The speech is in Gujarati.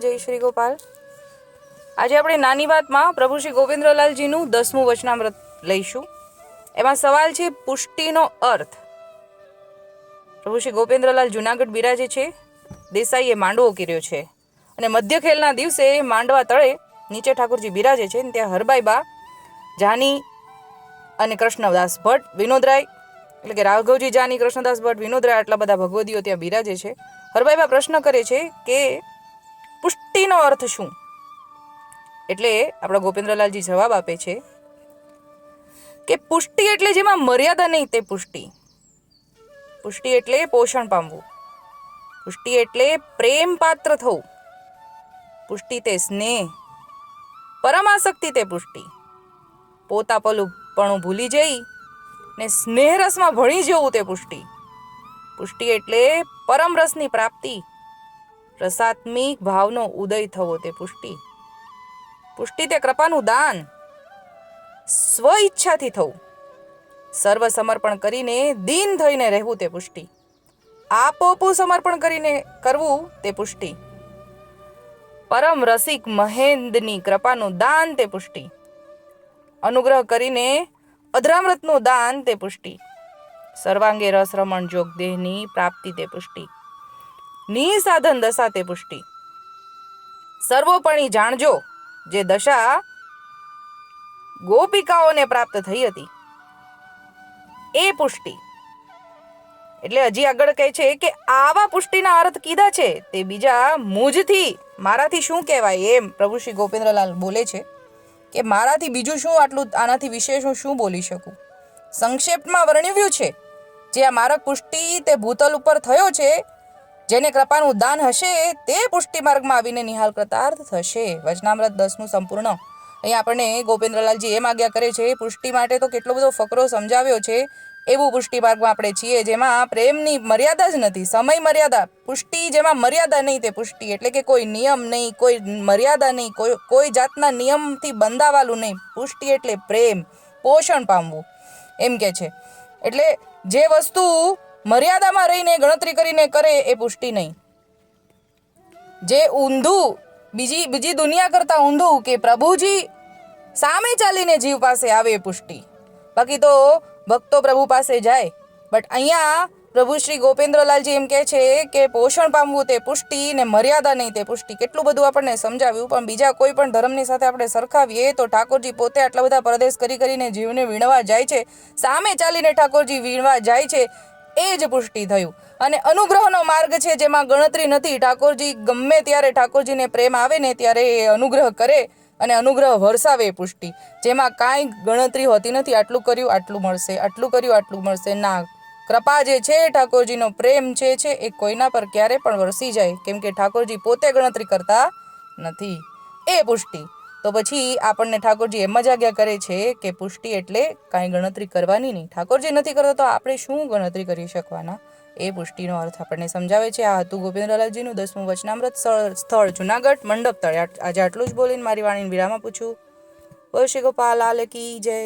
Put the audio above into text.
જય શ્રી ગોપાલ. આજે આપણે નાની વાતમાં પ્રભુ શ્રી ગોવિંદ્રલાલજીનું દસમું વચનામૃત લઈશું. એમાં સવાલ છે, પુષ્ટિનો અર્થ. પ્રભુ શ્રી ગોપેન્દ્રલાલ જુનાગઢ બિરાજે છે, દેસાઈએ માંડવો કર્યો છે. અને મધ્ય ખેલના દિવસે માંડવા તળે નીચે ઠાકોરજી બિરાજે છે ત્યાં હરબાઈબા જાની અને કૃષ્ણદાસ ભટ્ટ, વિનોદરાય, એટલે કે રાઘવજી, જાની, કૃષ્ણદાસ ભટ્ટ, વિનોદરાય આટલા બધા ભગવદીઓ ત્યાં બિરાજે છે. હરબાઈબા પ્રશ્ન કરે છે કે પુષ્ટિનો અર્થ શું? એટલે આપણા ગોપેન્દ્રલાલજી જવાબ આપે છે કે પુષ્ટિ એટલે જેમાં મર્યાદા નહીં તે પુષ્ટિ. પુષ્ટિ એટલે પોષણ પામવું. પુષ્ટિ એટલે પ્રેમ પાત્ર થવું. પુષ્ટિ તે સ્નેહ. પરમાસક્તિ તે પુષ્ટિ. પોતા પલું પણ ભૂલી જઈ ને સ્નેહ રસમાં ભળી જવું તે પુષ્ટિ. પુષ્ટિ એટલે પરમ રસની પ્રાપ્તિ. રસાત્મિક ભાવનો ઉદય થવો તે પુષ્ટિ. પુષ્ટિ તે કૃપાનું દાન. સ્વ ઈચ્છાથી થવું. સર્વ સમર્પણ કરીને દીન થઈને રહેવું તે પુષ્ટિ. આપોપું સમર્પણ કરીને કરવું તે પુષ્ટિ. પરમ રસિક મહેન્દ્રની કૃપાનું દાન તે પુષ્ટિ. અનુગ્રહ કરીને અધરામૃતનું દાન તે પુષ્ટિ. સર્વાંગે રસ રમણ જોગ દેહની પ્રાપ્તિ તે પુષ્ટિ. નિસાધન દશા તે પુષ્ટિ. સર્વોપણી જાણજો જે દશા ગોપિકાઓને પ્રાપ્ત થઈ હતી. એ પુષ્ટિ. એટલે હજી આગળ કહે છે કે આવા પુષ્ટિના અર્થ કીધા છે તે બીજા મુજથી મારાથી શું કહેવાય એમ પ્રભુ શ્રી ગોપેન્દ્રલાલ બોલે છે કે મારાથી બીજું શું આટલું આનાથી વિશેષ હું શું બોલી શકું? સંક્ષેપમાં વર્ણવ્યું છે, જે આ મારક પુષ્ટિ તે ભૂતલ ઉપર થયો છે જેને કૃપાનું દાન હશે, તે પુષ્ટિ માર્ગમાં આવીને નિહાલ કૃતાર્થ થશે. વચનામૃત દસનું સંપૂર્ણ. અહીંયા આપણને ગોપેન્દ્રલાલજી એમ આજ્ઞા કરે છે, પુષ્ટિ માટે તો કેટલો બધો ફકરો સમજાવ્યો છે, એવું પુષ્ટિ માર્ગમાં આપણે છીએ, જેમાં પ્રેમની મર્યાદા જ નથી, સમય મર્યાદા. પુષ્ટિ જેમાં મર્યાદા નહીં, તે પુષ્ટિ. એટલે કે કોઈ નિયમ નહીં, કોઈ મર્યાદા નહીં, કોઈ કોઈ જાતના નિયમથી બંધાવાલું નહીં. પુષ્ટિ એટલે પ્રેમ, પોષણ પામવું. એમ કે છે. એટલે જે વસ્તુ મર્યાદામાં રહીને ગણતરી કરીને કરે એ પુષ્ટિ નહીં. જે ઊંધું, બીજી બીજી દુનિયા કરતાં ઊંધું કે પ્રભુજી સામે ચાલીને જીવ પાસે આવે એ પુષ્ટિ. બાકી તો ભક્તો પ્રભુ પાસે જાય. બટ અહીંયા પ્રભુ શ્રી ગોપેન્દ્રલાલજી એમ કહે છે કે પોષણ પામવું તે પુષ્ટિ ને મર્યાદા નહીં તે પુષ્ટિ. કેટલું બધું આપણને સમજાવ્યું, પણ બીજા કોઈ પણ ધર્મની સાથે આપણે સરખાવીએ તો ઠાકોરજી પોતે આટલા બધા પ્રદેશ કરી કરીને જીવને વીણવા જાય છે. સામે ચાલીને ઠાકોરજી વીણવા જાય છે. એ જ પુષ્ટિ થયું. અને અનુગ્રહનો માર્ગ છે જેમાં ગણતરી નથી. ઠાકોરજી ગમે ત્યારે ઠાકોરજીને પ્રેમ આવે ને ત્યારે એ અનુગ્રહ કરે અને અનુગ્રહ વરસાવે પુષ્ટિ. જેમાં કાંઈ ગણતરી હોતી નથી. આટલું કર્યું, આટલું મળશે, આટલું કર્યું, આટલું મળશે. ના, કૃપા જે છે, ઠાકોરજીનો પ્રેમ જે છે, એ કોઈના પર ક્યારે પણ વરસી જાય. કેમ કે ઠાકોરજી પોતે ગણતરી કરતા નથી. એ પુષ્ટિ. તો પછી આપણને ઠાકોરજી એમ જ આજ્ઞા કરે છે કે પુષ્ટિ એટલે કાંઈ ગણતરી કરવાની નહીં. ઠાકોરજી નથી કરતા તો આપણે શું ગણતરી કરી શકવાના? એ પુષ્ટિનો અર્થ આપણને સમજાવે છે. આ હતું ગોવિંદલાલજીનું દસમું વચનામૃત સ્થળ જુનાગઢ મંડપ. તળે આજે આટલું જ બોલીને મારી વાણીને વિરામ પૂછું. બોલ શ્રી ગોપાલ લાલ કી જય.